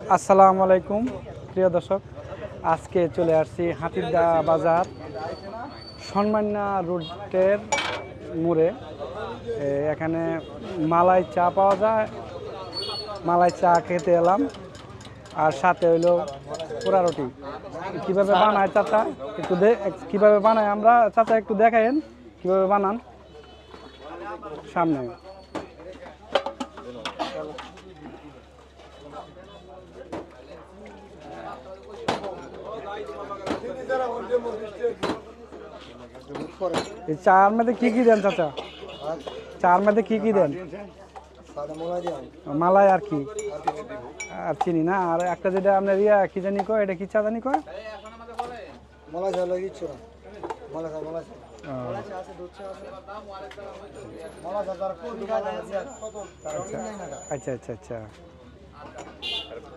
আসসালামু আলাইকুম প্রিয় দর্শক। আজকে চলে আসছি হাতিরদা বাজার সন্মান্যা রোডের মোড়ে। এখানে মালাই চা পাওয়া যায়। মালাই চা খেতে এলাম। আর সাথে হইল পোড়া রুটি। কীভাবে বানায় চাচা? একটু কীভাবে বানায়? আমরা চাচা একটু দেখাইন কীভাবে বানান? সামনে। চার মধ্যে কি কি দেন, চাচা? চার মধ্যে কি কি দেন? মালাই আর কি? আর চিনি না? আর একটা যেটা আপনার ইয়া, কি জানি কয়? এটা কি চা জানি কয়? মলা চাল কিচ্ছু না মলা চা আচ্ছা আচ্ছা আচ্ছা।